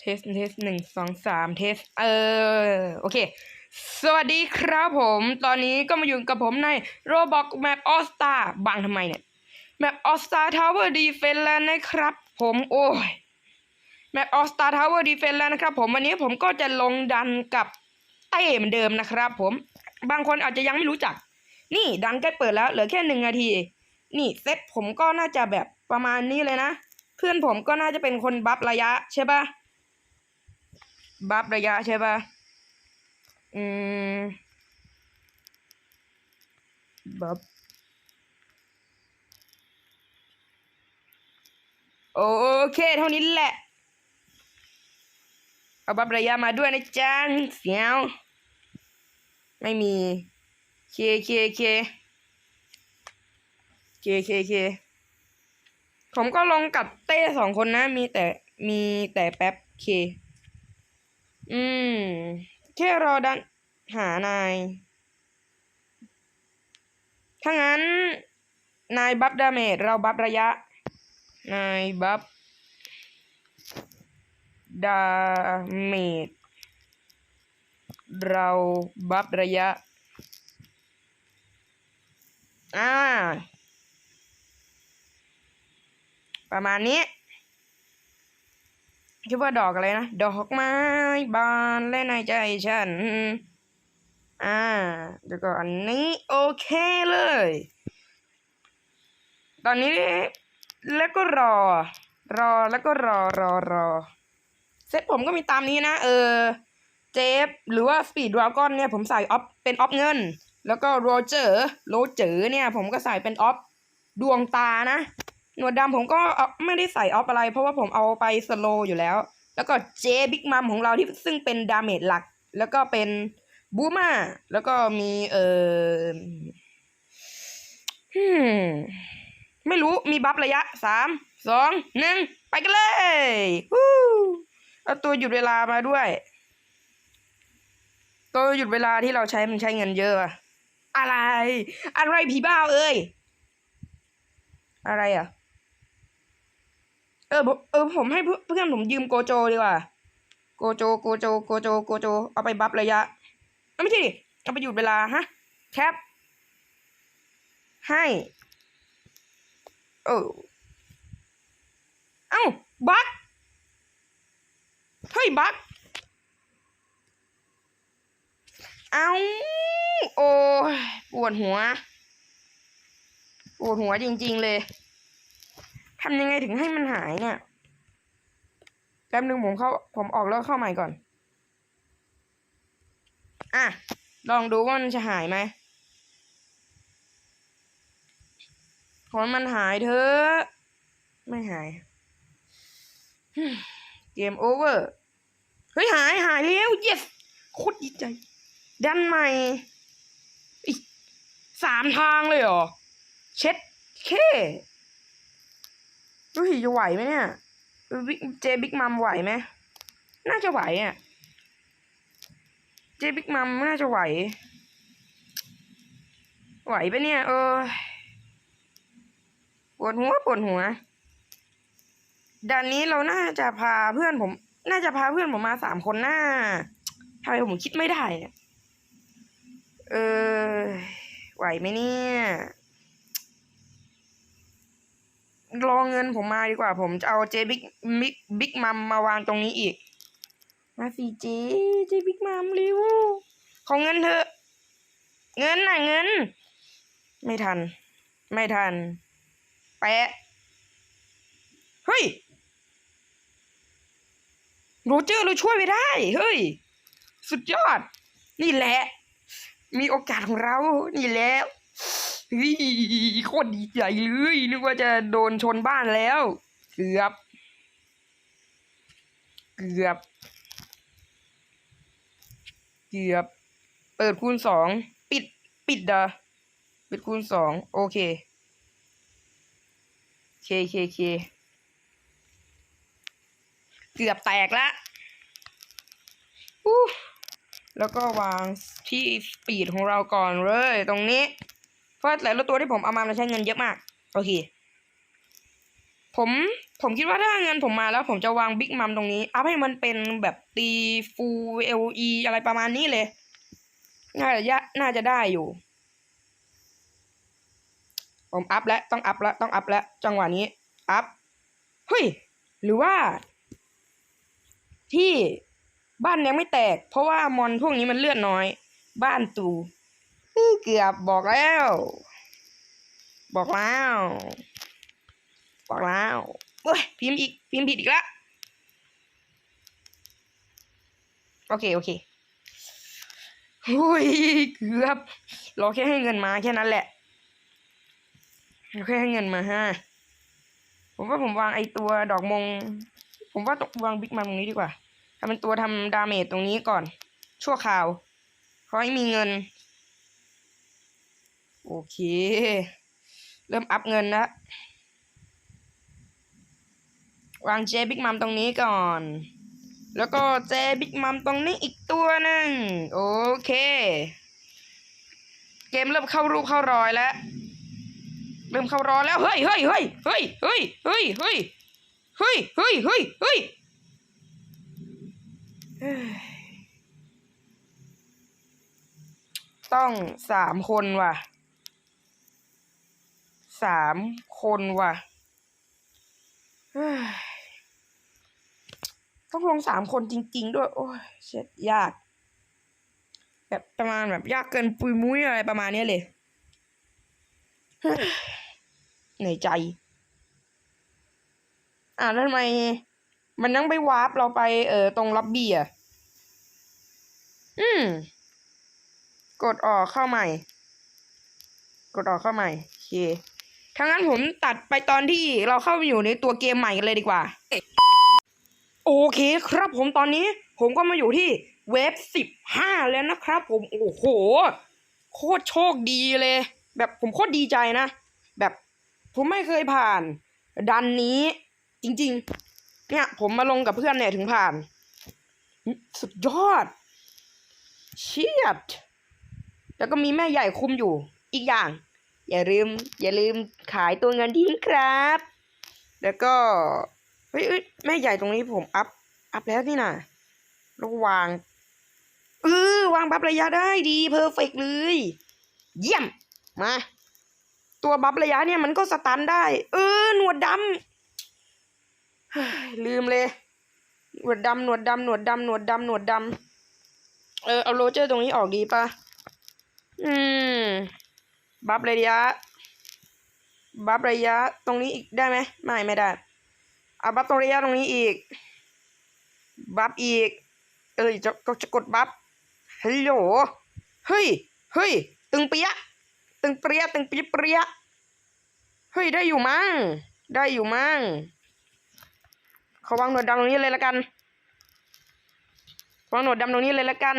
เทสเทสหนึ่งสองสามเทสเออโอเค สวัสดีครับผม ตอนนี้ก็มาอยู่กับผมใน Roblox Map All Star บังทำไมเนี่ย Map All Star Tower Defense แล้วนะครับ ผมโอ้ย Map All Star Tower Defense แล้วนะครับ ผมวันนี้ผมก็จะลงดันกับเต้เหมือนเดิมนะครับผมบางคนอาจจะยังไม่รู้จัก นี่ดันใกล้เปิดแล้วเหลือแค่หนึ่งนาที นี่เซตผมก็น่าจะแบบประมาณนี้เลยนะ เพื่อนผมก็น่าจะเป็นคนบัฟระยะใช่ปะ บัฟระยะใช่ปะอืม บัฟ โอเค เท่านี้แหละ เอาบัฟระยะมาด้วยนะจ๊ะเสียว ไม่มี เค เค เค เค เค เค ผมก็ลงกับเต้สองคนนะ มีแต่ มีแต่แป๊บ เค อืม แค่รอดันหานาย ถ้างั้น นายบัฟดาเมจเราบัฟระยะ นายบัฟดาเมจเราบัฟระยะ อ่า ประมาณนี้ คิดว่าดอกอะไรนะ ดอกไม้บานและในใจฉัน อ่าเดี๋ยวก่อนนี้โอเคเลย ตอนนี้แล้วก็รอ รอแล้วก็รอรอรอเซตผมก็มีตามนี้นะ เออ เจฟ หรือว่าสปีดดราก้อนเนี่ย ผมใส่ออฟเป็นออฟเงิน แล้วก็โรเจอร์ โรเจอร์เนี่ย ผมก็ใส่เป็นออฟดวงตานะ หนวดดำผมก็เอาไม่ได้ใส่ออฟอะไร เพราะว่าผมเอาไปสโลอยู่แล้ว แล้วก็เจบิ๊กมัมของเราที่ซึ่งเป็นดาเมจหลัก แล้วก็เป็นบูมาแล้วก็มีเออมไม่รู้มีบัฟระยะสามสองหนึ่งไปกันเลยวู้เอาตัวหยุดเวลามาด้วย ตัวหยุดเวลาที่เราใช้มันใช้เงินเยอะอะอะไร อะไรผีบ้าเอ้ย อะไรอะ เออผมเออผมให้เพื่อนผมยืมโกโจดีกว่า โกโจโกโจโกโจโกโจ เอาไปบัฟระยะเอ้ยไม่ใช่ดิเอาไปหยุดเวลาฮะแคปให้เออเอ้าบักเฮ้ยบักเอาโอ้ปวดหัว ปวดหัวจริง ๆ เลย ทำยังไงถึงให้มันหายเนี่ยแป๊บนึงผมเข้าผมออกแล้วเข้าใหม่ก่อน อะ ลองดูว่ามันจะหายไหมขอให้มันหายเถอะ ไม่หาย เกมโอเวอร์ เฮ้ย หายหายแล้ว yes โคตรดีใจ ดันใหม่อีกสามทางเลยเหรอ เช็ด เค ดูสิจะไหวไหมเนี่ยบิ๊กเจบิ๊กมัมไหวไหมน่าจะไหวอะเจบิ๊กมัมน่าจะไหว ไหวปะเนี่ย เออปวดหัวปวดหัวด่านนี้เราน่าจะพาเพื่อนผม น่าจะพาเพื่อนผมมาสามคนหน้าทำไมผมคิดไม่ได้เนี่ยเออ ไหวไหมเนี่ย รอเงินผมมาดีกว่า ผมจะเอาเจบิ๊กบิ๊กบิ๊กมัมมาวางตรงนี้อีก มาสิเจเจบิ๊กมัมเร็วขอเงินเถอะ เงินน่ะเงิน ไม่ทัน ไม่ทัน แปะ เฮ้ยโรเจอร์เราช่วยไม่ได้ เฮ้ย สุดยอด นี่แหละ มีโอกาสของเรา นี่แหล้ว เฮ้ยโคตรดีใจเลยนึกว่าจะโดนชนบ้านแล้ว เกือบ เกือบ เกือบ เปิดคูณสอง ปิด ปิดดอปิดคูณสอง โอเค เคเคเคเกือบแตกละอู้แล้วก็วางที่สปีดของเราก่อนเลยตรงนี้ เพราะแต่ละตัวที่ผมเอามามันใช้เงินเยอะมาก โอเค ผมผมคิดว่าถ้าเงินผมมาแล้วผมจะวางบิ๊กมัมตรงนี้อัพให้มันเป็นแบบตีฟูเอลีอะไรประมาณนี้เลย น่าจะยะน่าจะได้อยู่ ผมอัพแล้วต้องอัพแล้วต้องอัพแล้วจังหวะนี้ อัพเฮ้ยหรือว่า ที่บ้านยังไม่แตก เพราะว่ามอนพวกนี้มันเลือดน้อย บ้านตู เกือบบอกแล้ว บอกแล้ว บอกแล้วเฮ้ยพิมพ์อีกพิมพ์ผิดอีกล้วโอเค โอเคหุยเกือบรอแค่ให้เงินมาแค่นั้นแหละแค่ให้เงินมาฮะผมว่าผมวางไอตัวดอกมง ผมว่าตกวางบิ๊กมันตรงนี้ดีกว่าทำเป็นตัวทำดาเมจตรงนี้ก่อน ชั่วคราวขอให้มีเงิน โอเค เริ่มอัพเงินแล้ววางเจบิ๊กมัมตรงนี้ก่อน แล้วก็เจบิ๊กมัมตรงนี้อีกตัวหนึ่งโอเค เกมเริ่มเข้ารูปเข้ารอยแล้ว เริ่มเข้ารอยแล้ว เฮ้ยเฮ้ยเฮ้ยเฮ้ยเฮ้ยเฮ้ยเฮ้ยเฮ้ยเฮ้ยเฮ้ยเฮ้ยต้องสามคนว่ะ สามคนว่ะ ต้องลงสามคนจริง ๆ ด้วย โอ้ยเช็ดยาก แบบประมาณแบบยากเกินปุยมุ้ยอะไรประมาณนี้เลยเหนื่อยใจ อ่าแล้วทำไม มันยังไปวาร์ปเราไปเออตรงล็อบบี้อะ อืม กดออกเข้าใหม่ กดออกเข้าใหม่โอเค ถ้างั้นผมตัดไปตอนที่เราเข้าไปอยู่ในตัวเกมใหม่กันเลยดีกว่า โอเคครับผมตอนนี้ผมก็มาอยู่ที่เว็บสิบห้าแล้วนะครับผม โอ้โห โคตรโชคดีเลย แบบผมโคตรดีใจนะ แบบผมไม่เคยผ่าน ดันนี้ จริง ๆ เนี่ย ผมมาลงกับเพื่อนเนี่ยถึงผ่าน สุดยอด เชียดแล้วก็มีแม่ใหญ่คุมอยู่ อีกอย่าง อย่าลืม อย่าลืมขายตัวเงินทิ้งครับ แล้วก็เฮ้ยแม่ใหญ่ตรงนี้ผมอัพ อัพแล้วนี่นะแล้ววางเออวางบัฟระยะได้ดีเพอร์เฟกเลย เยี่ยม มา ตัวบัฟระยะเนี่ยมันก็สตันได้ เออ หนวดดำลืมเลย หนวดดำหนวดดำหนวดดำหนวดดำหนวดดำเออเอาโรเจอร์ตรงนี้ออกดีปะอืม บัฟระยะ บัฟระยะตรงนี้อีกได้ไหมไม่ไม่ได้เอาบัฟตรงระยะตรงนี้อีก บัฟอีก เอ้ยจะก็จะกดบัฟฮัลโหลเฮ้ยเฮ้ยตึงเปียะตึงเปรี้ยตึงเปียเปรียะเฮ้ยได้อยู่มั้งได้อยู่มั้งขอวางหนวดดำตรงนี้เลยละกันวางหนวดดำตรงนี้เลยละกัน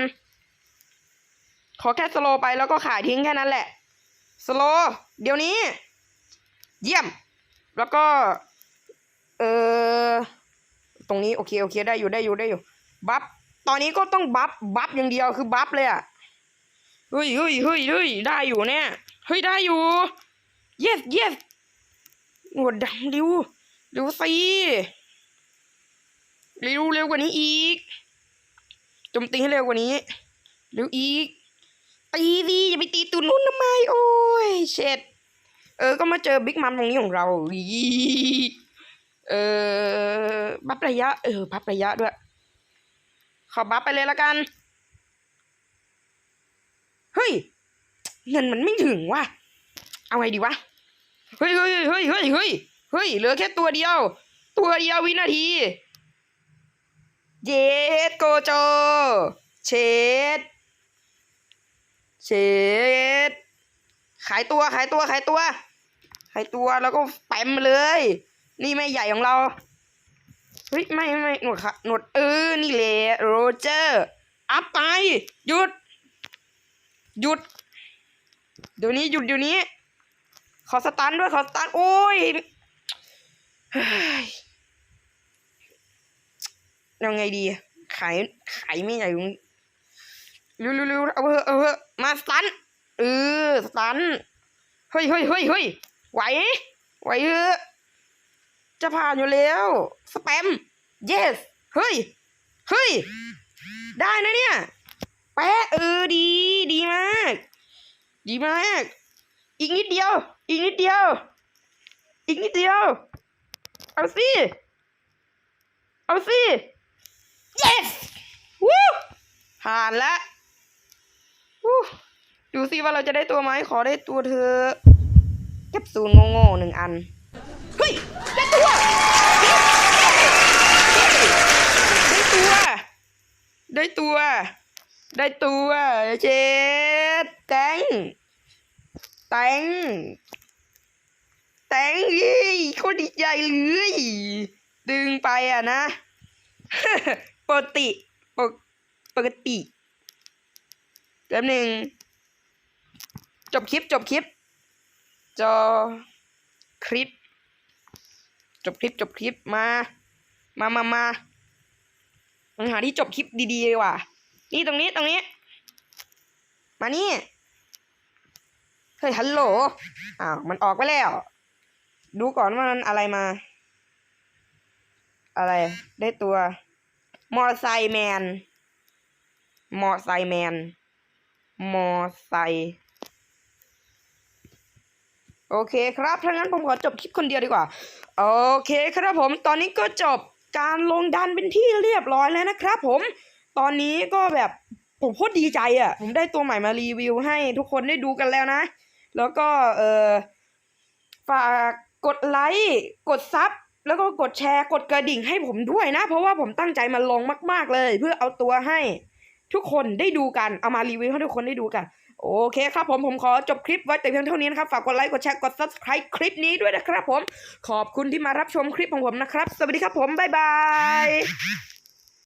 ขอแค่สโลไปแล้วก็ขายทิ้งแค่นั้นแหละ สโลเดี๋ยวนี้ เยี่ยม แล้วก็ เออตรงนี้โอเคโอเคได้อยู่ได้อยู่ได้อยู่ บัฟ ตอนนี้ก็ต้องบัฟบัฟอย่างเดียวคือบัฟเลยอะเฮ้ยเฮ้ยเฮ้ยเฮ้ยได้อยู่เนี่ยเฮ้ยได้อยู่ yes yes หนวดำเร็วเร็วสิเร็วเร็วกว่านี้อีกจมตีให้เร็วกว่านี้เร็วอีก ตีดีอย่าไปตีตัวนู้นทำไม โอ้ยเช็ดเออ ก็มาเจอบิ๊กมัมตรงนี้ของเราเออบัฟระยะ เออบัฟระยะด้วย ขอบัฟไปเลยละกัน เฮ้ย เงินมันไม่ถึงว่ะ เอาไงดีวะ เฮ้ยเฮ้ยเฮ้ยเฮ้ยเฮ้ยเฮ้ยเหลือแค่ตัวเดียว ตัวเดียววินาที เยสโกโจ เชด เชดขายตัวขายตัวขายตัว ขายตัวแล้วก็แปมเลย นี่แม่ใหญ่ของเราเฮ้ยไม่ไม่ไม่หนวดค่ะหนวดเออนี่แหละโรเจอร์อัพไปหยุด หยุด เดี๋ยวนี้หยุดเดี๋ยวนี้ ขอสตันด้วยขอสตันโอ้ยเฮ้ยยังไงดี ขายขายไม่ใหญ่ เร็วเร็วเร็วเอาเถอะเอาเถอะมาสตันเออสตันเฮ้ยเฮ้ยเฮ้ยเฮ้ยไหวไหวเถอะจะผ่านอยู่แล้วสแปม yes เฮ้ยเฮ้ยได้นะเนี่ยแปะเออดี ดีมาก ดีมาก อีกนิดเดียว อีกนิดเดียว อีกนิดเดียว เอาสิ เอาสิ yes วู้ผ่านละวู้ ดูสิว่าเราจะได้ตัวไหมขอได้ตัวเธอแคปซูลโง่ๆหนึ่งอัน เฮ้ย ได้ตัว ได้ตัว ได้ตัว ได้ตัวเจ็ดแตงแตงแตงยี่โคตรดีใจเลยดึงไปอะนะ ปกติ ปกปกติ แป๊บหนึ่งจบคลิปจบคลิป จอคลิป จบคลิปจบคลิปมา มามามามาหาที่จบคลิปดีๆดีกว่านี่ตรงนี้ตรงนี้ มานี่ เฮ้ยฮัลโหล อ้าวมันออกไปแล้ว ดูก่อนว่ามันอะไรมา อะไร ได้ตัว มอไซแมน มอไซแมน มอไซค์โอเคครับถ้างั้นผมขอจบคลิปคนเดียวดีกว่า โอเคครับผม ตอนนี้ก็จบการลงดันเป็นที่เรียบร้อยแล้วนะครับผม ตอนนี้ก็แบบผมโคตรดีใจอะ่ะ ผมได้ตัวใหม่มารีวิวให้ทุกคนได้ดูกันแล้วนะ แล้วก็เออฝากกดไลค์ กดซับ แล้วก็กดแชร์ กดกระดิ่งให้ผมด้วยนะ เพราะว่าผมตั้งใจมาลงมาก ๆเลย เพื่อเอาตัวให้ ทุกคนได้ดูกันเอามารีวิวให้ทุกคนได้ดูกัน โอเคครับผมผมขอจบคลิปไว้แต่เพียงเท่านี้นะครับ ฝากกดไลค์กดแชร์กด subscribe คลิปนี้ด้วยนะครับผมขอบคุณที่มารับชมคลิปของผมนะครับ สวัสดีครับผมบ๊ายบาย